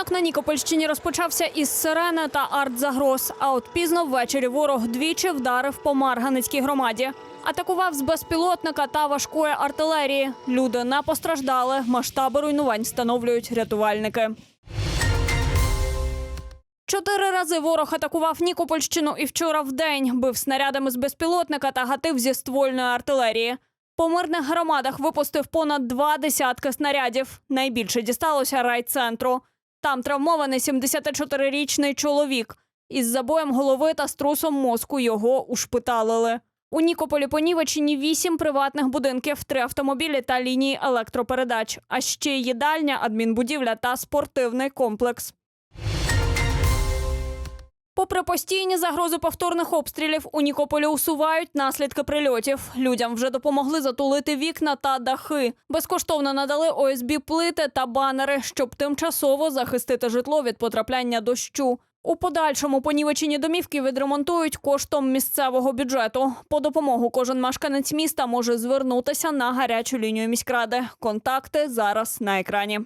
Ранок на Нікопольщині розпочався із сирени та артзагроз. А от пізно ввечері ворог двічі вдарив по Марганецькій громаді. Атакував з безпілотника та важкої артилерії. Люди не постраждали. Масштаби руйнувань встановлюють рятувальники. Чотири рази ворог атакував Нікопольщину і вчора вдень бив снарядами з безпілотника та гатив зі ствольної артилерії. По мирних громадах випустив понад два десятки снарядів. Найбільше дісталося райцентру. Там травмований 74-річний чоловік. Із забоєм голови та струсом мозку його ушпиталили. У Нікополі понівечені вісім приватних будинків, три автомобілі та лінії електропередач, а ще їдальня, адмінбудівля та спортивний комплекс. Попри постійні загрози повторних обстрілів, у Нікополі усувають наслідки прильотів. Людям вже допомогли затулити вікна та дахи. Безкоштовно надали ОСБ плити та банери, щоб тимчасово захистити житло від потрапляння дощу. У подальшому понівечені домівки відремонтують коштом місцевого бюджету. По допомогу кожен мешканець міста може звернутися на гарячу лінію міськради. Контакти зараз на екрані.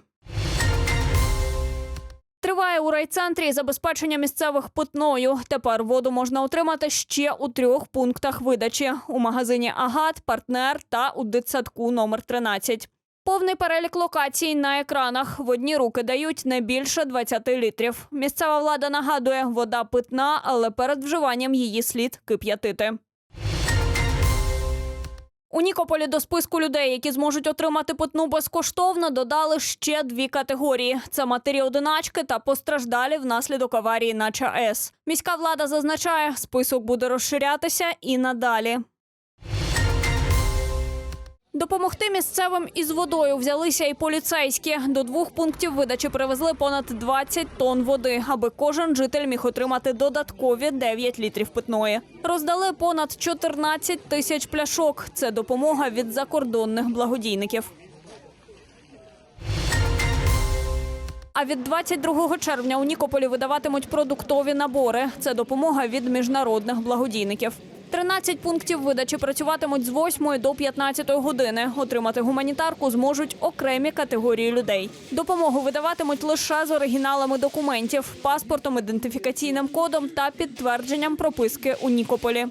Триває у райцентрі забезпечення місцевих питною. Тепер воду можна отримати ще у трьох пунктах видачі: у магазині Агат, партнер та у дитсадку номер 13. Повний перелік локацій на екранах. В одні руки дають не більше 20 літрів. Місцева влада нагадує, вода питна, але перед вживанням її слід кип'ятити. У Нікополі до списку людей, які зможуть отримати питну безкоштовно, додали ще дві категорії: це матері-одиначки та постраждалі внаслідок аварії на ЧАЕС. Міська влада зазначає, список буде розширятися і надалі. Допомогти місцевим із водою взялися і поліцейські. До двох пунктів видачі привезли понад 20 тонн води, аби кожен житель міг отримати додаткові 9 літрів питної. Роздали понад 14 тисяч пляшок. Це допомога від закордонних благодійників. А від 22 червня у Нікополі видаватимуть продуктові набори. Це допомога від міжнародних благодійників. 13 пунктів видачі працюватимуть з 8 до 15 години. Отримати гуманітарку зможуть окремі категорії людей. Допомогу видаватимуть лише з оригіналами документів, паспортом, ідентифікаційним кодом та підтвердженням прописки у Нікополі.